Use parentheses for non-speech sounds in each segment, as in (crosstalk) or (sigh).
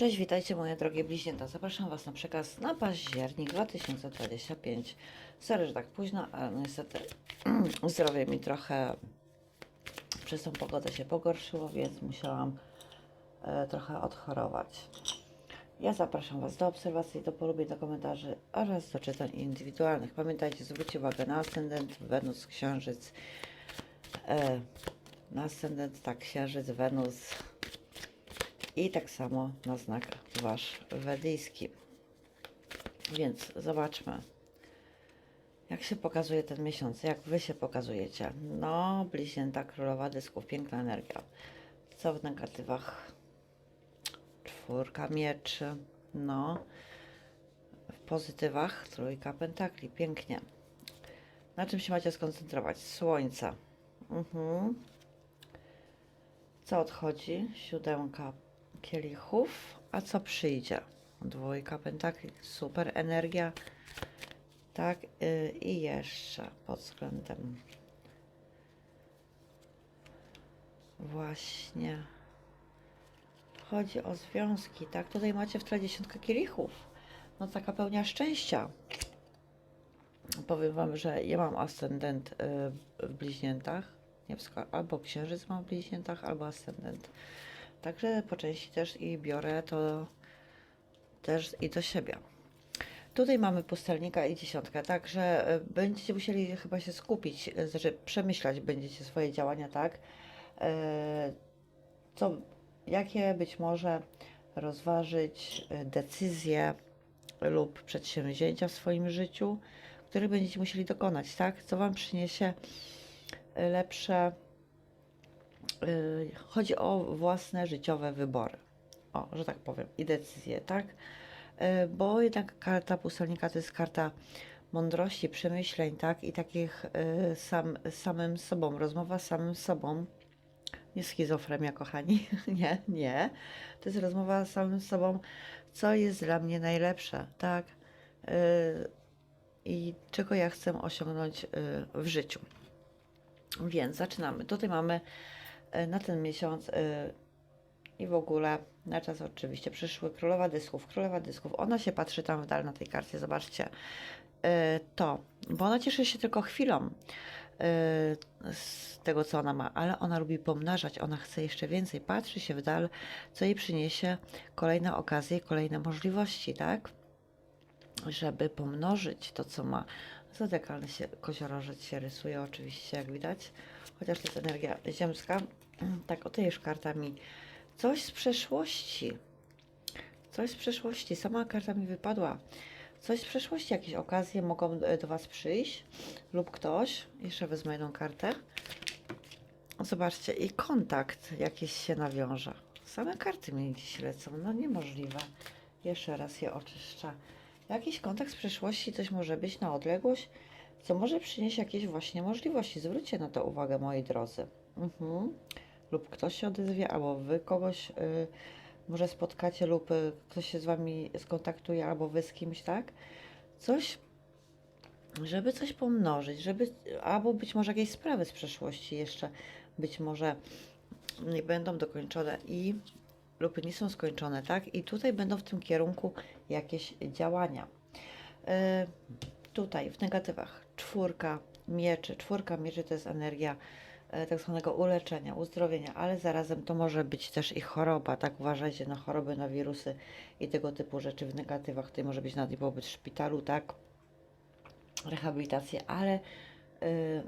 Cześć, witajcie moje drogie bliźnięta. Zapraszam Was na przekaz na październik 2025. Sorry, że tak późno, ale no niestety (clears throat) zdrowie mi trochę przez tą pogodę się pogorszyło, więc musiałam e, trochę odchorować. Ja zapraszam Was do obserwacji, do polubień, do komentarzy oraz do czytań indywidualnych. Pamiętajcie, zwróćcie uwagę na ascendent, Wenus, Księżyc, e, na ascendent, tak, Księżyc, Wenus, i tak samo na znak wasz wedyjski. Więc zobaczmy, jak się pokazuje ten miesiąc, jak wy się pokazujecie. No, bliźnięta królowa dysków, piękna energia. Co w negatywach? Czwórka mieczy, no. W pozytywach trójka pentakli, pięknie. Na czym się macie skoncentrować? Słońce. Mhm. Co odchodzi? Siódemka kielichów. A co przyjdzie? Dwójka pentakli. Super energia. Tak. Yy, I jeszcze pod względem właśnie chodzi o związki, tak? Tutaj macie w tle dziesiątkę kielichów. No taka pełnia szczęścia. Powiem Wam, że ja mam ascendent y, w bliźniętach. Nie albo księżyc mam w bliźniętach, albo ascendent. Także po części też i biorę to też i do siebie. Tutaj mamy pustelnika i dziesiątkę, także y, będziecie musieli chyba się skupić, y, znaczy przemyśleć będziecie swoje działania, tak? E, Co, jakie być może rozważyć decyzje lub przedsięwzięcia w swoim życiu, które będziecie musieli dokonać, tak? Co Wam przyniesie lepsze chodzi o własne życiowe wybory. O, że tak powiem, i decyzje, tak? Y, Bo jednak karta pustelnika to jest karta mądrości, przemyśleń, tak? I takich y, sam, samym sobą, rozmowa z samym sobą. Nie schizofrenia, kochani. (laughs) nie, nie. To jest rozmowa z samym sobą, co jest dla mnie najlepsze, tak? Y, I czego ja chcę osiągnąć y, w życiu. Więc zaczynamy. Tutaj mamy na ten miesiąc e, i w ogóle na czas oczywiście przyszły królowa dysków. Królowa dysków, ona się patrzy tam w dal na tej karcie, zobaczcie. E, To, bo ona cieszy się tylko chwilą e, z tego, co ona ma, ale ona lubi pomnażać, ona chce jeszcze więcej, patrzy się w dal, co jej przyniesie kolejne okazje, kolejne możliwości, tak? żeby pomnożyć to, co ma. Zodiakalny się, koziorożec się rysuje oczywiście, jak widać, chociaż to jest energia ziemska. Tak, o tej już karta mi coś z przeszłości. Coś z przeszłości. Sama karta mi wypadła. Coś z przeszłości, jakieś okazje mogą e, do Was przyjść lub ktoś. Jeszcze wezmę jedną kartę. Zobaczcie, i kontakt jakiś się nawiąże. Same karty mi dziś lecą. No niemożliwe. Jeszcze raz je oczyszczę. Jakiś kontakt z przeszłości, coś może być na odległość, co może przynieść jakieś właśnie możliwości. Zwróćcie na to uwagę, moi drodzy. Mhm. Lub ktoś się odezwie, albo wy kogoś y, może spotkacie, lub y, ktoś się z wami skontaktuje, albo wy z kimś, tak? Coś, żeby coś pomnożyć, żeby, albo być może jakieś sprawy z przeszłości jeszcze być może nie będą dokończone i lub nie są skończone, tak? I tutaj będą w tym kierunku jakieś działania. E, tutaj w negatywach czwórka mieczy. Czwórka mieczy to jest energia tak zwanego uleczenia, uzdrowienia, ale zarazem to może być też i choroba, tak? Uważajcie na choroby, na wirusy i tego typu rzeczy w negatywach. Tutaj może być nawet i pobyt w szpitalu, tak? Rehabilitację, ale y,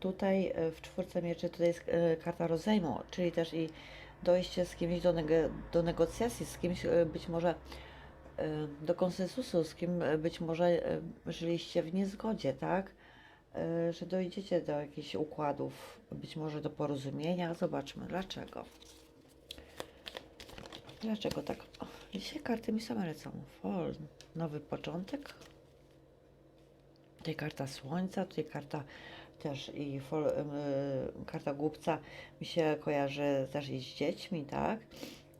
tutaj y, w czwórce mieczy tutaj jest y, karta rozejmu, czyli też i dojście z kimś do, neg- do negocjacji, z kimś być może do konsensusu, z kim być może żyliście w niezgodzie, tak? Y, Że dojdziecie do jakichś układów, być może do porozumienia. Zobaczmy dlaczego. Dlaczego tak? O, dzisiaj karty mi same lecą. Nowy początek. Tutaj karta słońca, tutaj karta też i fol, y, karta głupca mi się kojarzy też i z dziećmi, tak?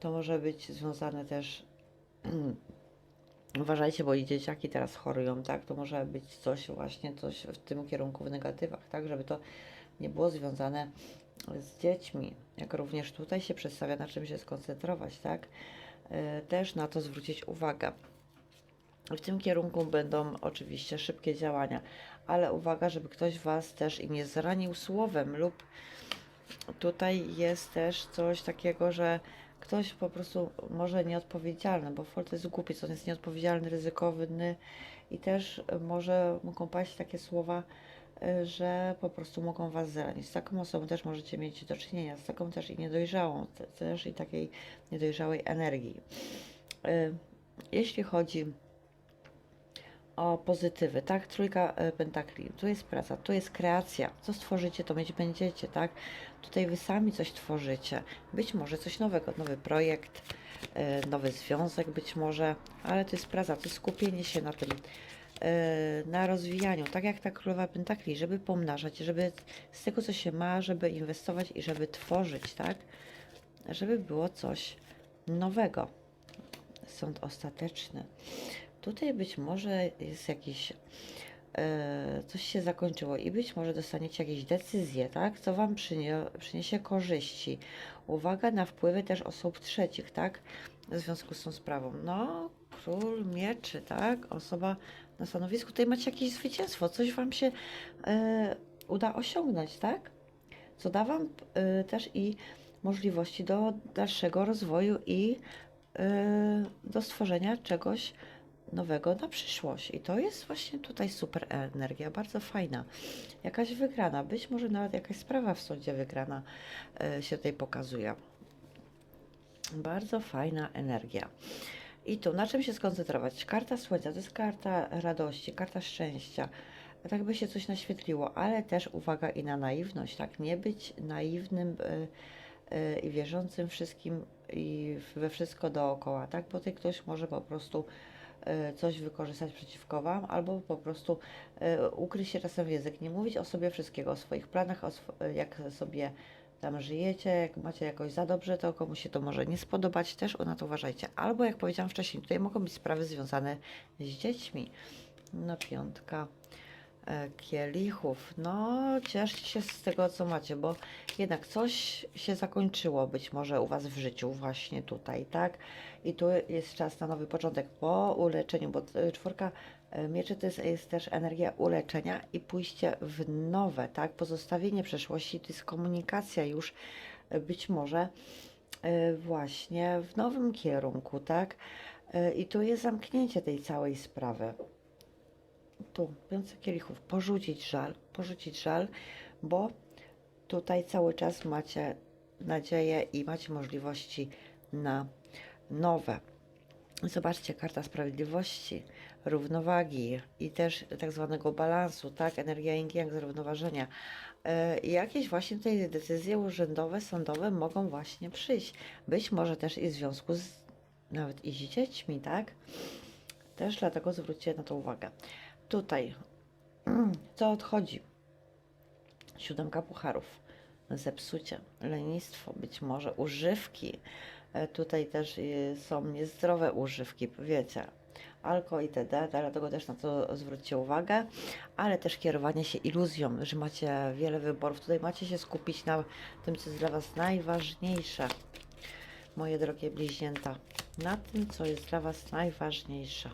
To może być związane też. (clears throat) Uważajcie, bo i dzieciaki teraz chorują, tak? To może być coś właśnie, coś w tym kierunku w negatywach, tak? Żeby to nie było związane z dziećmi. Jak również tutaj się przedstawia, na czym się skoncentrować, tak? e, też na to zwrócić uwagę. W tym kierunku będą oczywiście szybkie działania, ale uwaga, żeby ktoś Was też i nie zranił słowem lub tutaj jest też coś takiego, że ktoś po prostu może nieodpowiedzialny, bo to jest głupiec, on jest nieodpowiedzialny, ryzykowny i też może mogą paść takie słowa, y, że po prostu mogą Was zranić. Z taką osobą też możecie mieć do czynienia, z taką też i niedojrzałą, te- też i takiej niedojrzałej energii. Y, Jeśli chodzi o pozytywy, tak? Trójka e, pentakli. Tu jest praca, tu jest kreacja. Co stworzycie, to mieć będziecie, tak? Tutaj wy sami coś tworzycie. Być może coś nowego, nowy projekt, e, nowy związek być może, ale to jest praca, to jest skupienie się na tym, e, na rozwijaniu, tak jak ta królowa pentakli, żeby pomnażać, żeby z tego, co się ma, żeby inwestować i żeby tworzyć, tak? Żeby było coś nowego. Sąd ostateczny. Tutaj być może jest jakiś. E, coś się zakończyło i być może dostaniecie jakieś decyzje, tak? Co Wam przynie, przyniesie korzyści. Uwaga na wpływy też osób trzecich, tak? W związku z tą sprawą. No, król mieczy, tak? Osoba na stanowisku. Tutaj macie jakieś zwycięstwo, coś Wam się e, uda osiągnąć, tak? Co da Wam e, też i możliwości do dalszego rozwoju i do stworzenia czegoś nowego na przyszłość. I to jest właśnie tutaj super energia, bardzo fajna. Jakaś wygrana, być może nawet jakaś sprawa w sądzie wygrana e, się tutaj pokazuje. Bardzo fajna energia. I tu na czym się skoncentrować? Karta słońca to jest karta radości, karta szczęścia. Tak by się coś naświetliło, ale też uwaga i na naiwność, tak? Nie być naiwnym e, i wierzącym wszystkim i we wszystko dookoła, tak? Bo tutaj ktoś może po prostu coś wykorzystać przeciwko Wam, albo po prostu e, ukryć się czasem w język, nie mówić o sobie wszystkiego, o swoich planach, o sw- e, jak sobie tam żyjecie, jak macie jakoś za dobrze, to komuś się to może nie spodobać, też na to uważajcie. Albo jak powiedziałam wcześniej, tutaj mogą być sprawy związane z dziećmi. No piątka kielichów. No, cieszcie się z tego, co macie, bo jednak coś się zakończyło być może u Was w życiu, właśnie tutaj, tak? I tu jest czas na nowy początek po uleczeniu, bo e, czwórka e, mieczy to jest, jest też energia uleczenia i pójście w nowe, tak? Pozostawienie przeszłości to jest komunikacja już e, być może e, właśnie w nowym kierunku, tak? E, I tu jest zamknięcie tej całej sprawy tu, piące kielichów, porzucić żal, porzucić żal, bo tutaj cały czas macie nadzieję i macie możliwości na nowe. Zobaczcie, karta sprawiedliwości, równowagi i też tak zwanego balansu, tak, energia yin zrównoważenia. I jakieś właśnie tutaj decyzje urzędowe, sądowe mogą właśnie przyjść. Być może też i w związku z nawet i z dziećmi, tak? Też dlatego zwróćcie na to uwagę. Tutaj, co odchodzi? Siódemka pucharów, zepsucie, lenistwo, być może używki. E, Tutaj też y, są niezdrowe używki, wiecie, alkohol itd., dlatego też na to zwróćcie uwagę, ale też kierowanie się iluzją, że macie wiele wyborów. Tutaj macie się skupić na tym, co jest dla Was najważniejsze, moje drogie bliźnięta, na tym, co jest dla Was najważniejsze.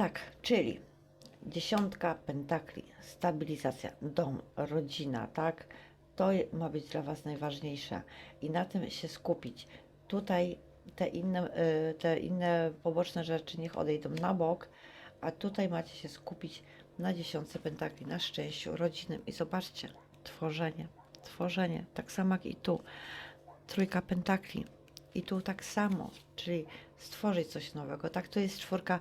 Tak, czyli dziesiątka pentakli, stabilizacja, dom, rodzina, tak? To ma być dla Was najważniejsze i na tym się skupić. Tutaj te inne, y, te inne poboczne rzeczy niech odejdą na bok, a tutaj macie się skupić na dziesiątce pentakli, na szczęściu, rodzinnym i zobaczcie, tworzenie, tworzenie, tak samo jak i tu, trójka pentakli. I tu tak samo, czyli stworzyć coś nowego. Tak, to jest czwórka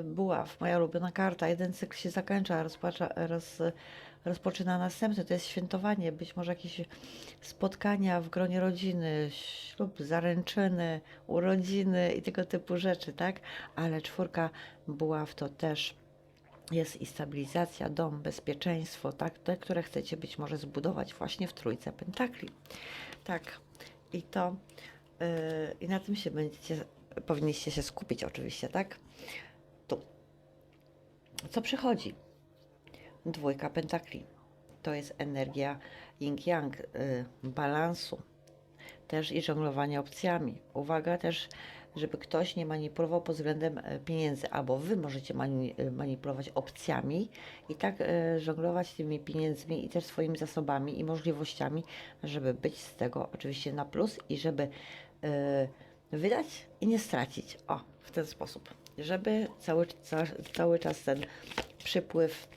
y, buław, moja ulubiona karta. Jeden cykl się zakończa, rozpacza, roz, rozpoczyna następny. To jest świętowanie, być może jakieś spotkania w gronie rodziny, ślub, zaręczyny, urodziny i tego typu rzeczy, tak? Ale czwórka buław to też jest i stabilizacja, dom, bezpieczeństwo, tak? Te, które chcecie być może zbudować właśnie w trójce pentakli. Tak. I to i na tym się będziecie, powinniście się skupić oczywiście, tak? Tu. Co przychodzi? Dwójka pentakli. To jest energia yin-yang, yy, balansu. też i żonglowanie opcjami. Uwaga też, żeby ktoś nie manipulował pod względem e, pieniędzy, albo wy możecie mani e, manipulować opcjami i tak e, żonglować tymi pieniędzmi i też swoimi zasobami i możliwościami, żeby być z tego oczywiście na plus i żeby wydać i nie stracić. O, w ten sposób. Żeby cały, ca, cały czas ten przypływ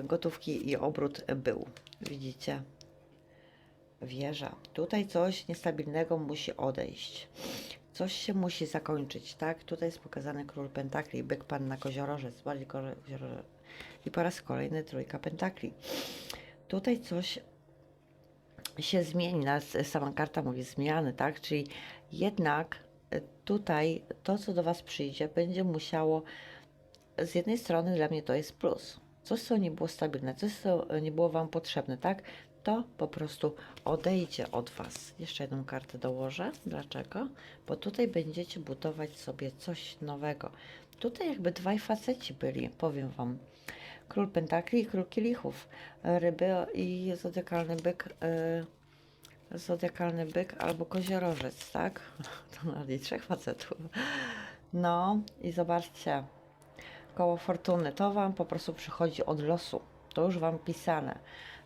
y, gotówki i obrót był. Widzicie? Wieża. Tutaj coś niestabilnego musi odejść. Coś się musi zakończyć, tak? Tutaj jest pokazany król pentakli, byk panna koziorożec, bardziej koziorożec. I po raz kolejny trójka pentakli. Tutaj coś się zmieni, nas sama karta mówi zmiany, tak? Czyli jednak y, tutaj to, co do Was przyjdzie, będzie musiało z jednej strony dla mnie to jest plus. Coś, co nie było stabilne, coś, co nie było Wam potrzebne, tak? To po prostu odejdzie od Was. Jeszcze jedną kartę dołożę. Dlaczego? Bo tutaj będziecie budować sobie coś nowego. Tutaj jakby dwaj faceci byli, powiem Wam. Król Pentakli i Król Kielichów. Ryby i zodiakalny byk. Yy, zodiakalny byk albo koziorożec, tak? (laughs) To i trzech facetów. No i zobaczcie, koło fortuny, to Wam po prostu przychodzi od losu. To już Wam pisane.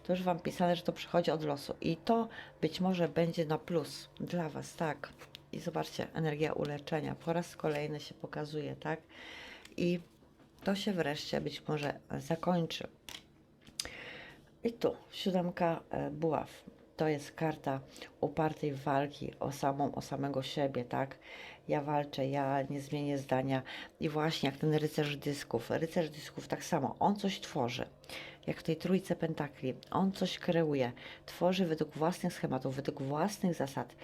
To już Wam pisane, że to przychodzi od losu. I to być może będzie na plus dla Was, tak. I zobaczcie, energia uleczenia po raz kolejny się pokazuje, tak. I to się wreszcie być może zakończy. I tu siódemka e, buław. To jest karta upartej walki o samą, o samego siebie, tak? Ja walczę, ja nie zmienię zdania. I właśnie jak ten rycerz dysków. Rycerz dysków tak samo, on coś tworzy. Jak w tej trójce pentakli, on coś kreuje, tworzy według własnych schematów, według własnych zasad.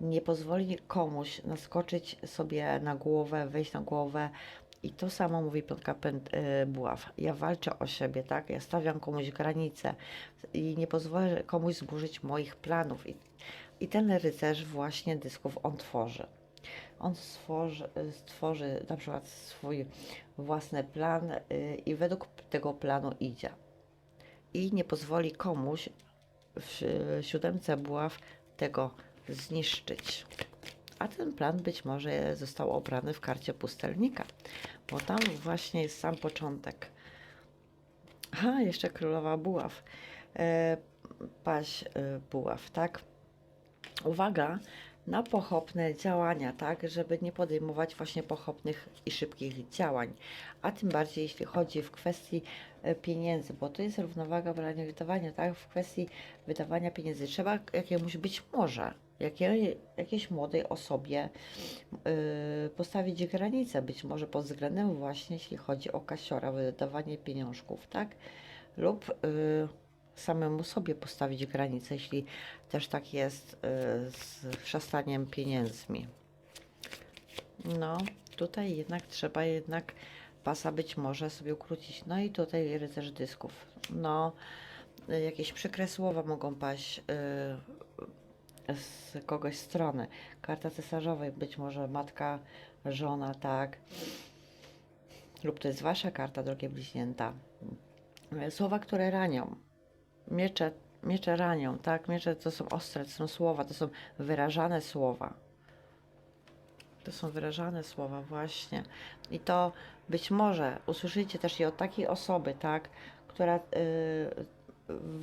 Nie pozwoli komuś naskoczyć sobie na głowę, wejść na głowę, i to samo mówi piątka y, buław. Ja walczę o siebie, tak? Ja stawiam komuś granice i nie pozwolę komuś zburzyć moich planów. I, i ten rycerz właśnie dysków on tworzy. On stworzy, stworzy na przykład swój własny plan y, i według tego planu idzie. I nie pozwoli komuś w siódemce buław tego zniszczyć a ten plan być może został obrany w karcie pustelnika, bo tam właśnie jest sam początek. A, jeszcze królowa buław. E, paź e, buław, tak? Uwaga na pochopne działania, tak? Żeby nie podejmować właśnie pochopnych i szybkich działań. A tym bardziej jeśli chodzi w kwestii e, pieniędzy, bo to jest równowaga brania wydawania, tak? W kwestii wydawania pieniędzy trzeba jakiemuś być może jakiej, jakiejś młodej osobie yy, postawić granice, być może pod względem właśnie, jeśli chodzi o kasiora, wydawanie pieniążków, tak? Lub yy, samemu sobie postawić granice, jeśli też tak jest yy, z szastaniem pieniędzmi. No, tutaj jednak trzeba jednak pasa być może sobie ukrócić. No i tutaj rycerz dysków. No, jakieś przykre słowa mogą paść yy, z kogoś strony. Karta cesarzowej, być może matka, żona, tak. Lub to jest wasza karta, drogie bliźnięta. Słowa, które ranią. Miecze, miecze ranią, tak? Miecze to są ostre, to są słowa, to są wyrażane słowa. To są wyrażane słowa, właśnie. I to być może usłyszycie też i od takiej osoby, tak, która y,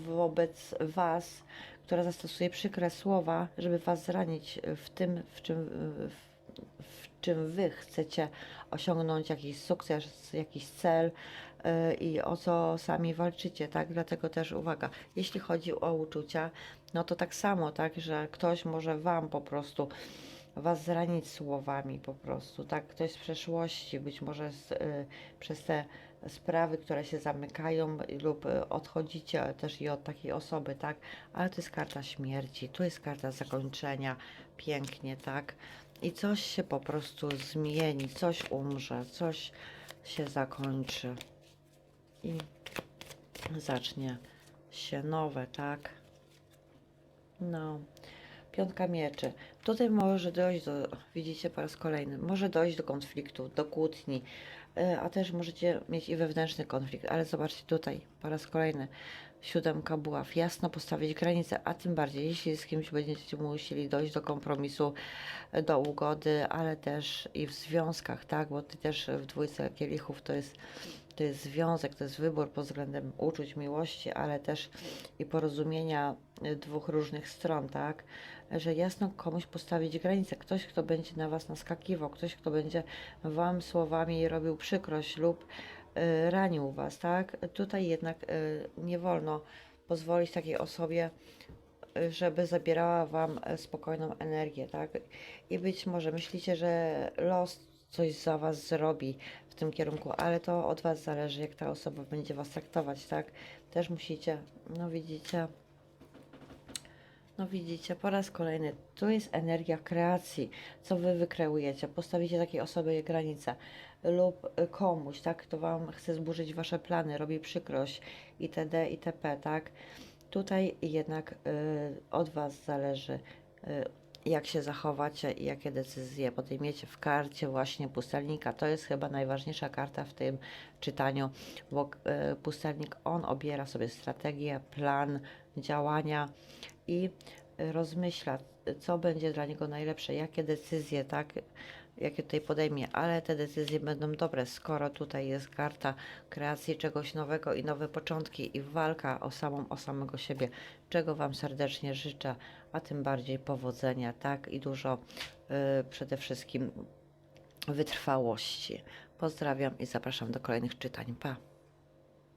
wobec Was, która zastosuje przykre słowa, żeby Was zranić w tym, w czym, w, w czym Wy chcecie osiągnąć jakiś sukces, jakiś cel y, i o co sami walczycie, tak? Dlatego też uwaga, jeśli chodzi o uczucia, no to tak samo, tak, że ktoś może Wam po prostu was zranić słowami po prostu, tak? Ktoś z przeszłości, być może z, y, przez te sprawy, które się zamykają lub y, odchodzicie też i od takiej osoby, tak? Ale to jest karta śmierci, tu jest karta zakończenia, pięknie, tak? I coś się po prostu zmieni, coś umrze, coś się zakończy i zacznie się nowe, tak? No. Piątka mieczy. Tutaj może dojść do, widzicie po raz kolejny, może dojść do konfliktu, do kłótni, a też możecie mieć i wewnętrzny konflikt, ale zobaczcie tutaj, po raz kolejny, siódemka buław, jasno postawić granice, a tym bardziej, jeśli z kimś będziecie musieli dojść do kompromisu, y, do ugody, ale też i w związkach, tak, bo ty też w dwójce kielichów to jest to jest związek, to jest wybór pod względem uczuć, miłości, ale też i porozumienia y, dwóch różnych stron, tak? Że jasno komuś postawić granice. Ktoś, kto będzie na Was naskakiwał, ktoś, kto będzie Wam słowami robił przykrość lub ranił Was, tak? Tutaj jednak y, nie wolno pozwolić takiej osobie, y, żeby zabierała Wam spokojną energię, tak? I być może myślicie, że los coś za Was zrobi w tym kierunku, ale to od Was zależy, jak ta osoba będzie Was traktować, tak? Też musicie, no widzicie, no widzicie, po raz kolejny, tu jest energia kreacji, co Wy wykreujecie, postawicie takiej osobie granice lub komuś, tak, kto Wam chce zburzyć Wasze plany, robi przykrość itd., itp., tak? Tutaj jednak y, od Was zależy, y, jak się zachowacie i jakie decyzje podejmiecie w karcie właśnie pustelnika. To jest chyba najważniejsza karta w tym czytaniu, bo y, pustelnik, on obiera sobie strategię, plan działania i rozmyśla, co będzie dla niego najlepsze, jakie decyzje, tak, jakie tutaj podejmie, ale te decyzje będą dobre, skoro tutaj jest karta kreacji czegoś nowego i nowe początki i walka o samą, o samego siebie, czego Wam serdecznie życzę, a tym bardziej powodzenia, tak, i dużo y, przede wszystkim wytrwałości. Pozdrawiam i zapraszam do kolejnych czytań. Pa!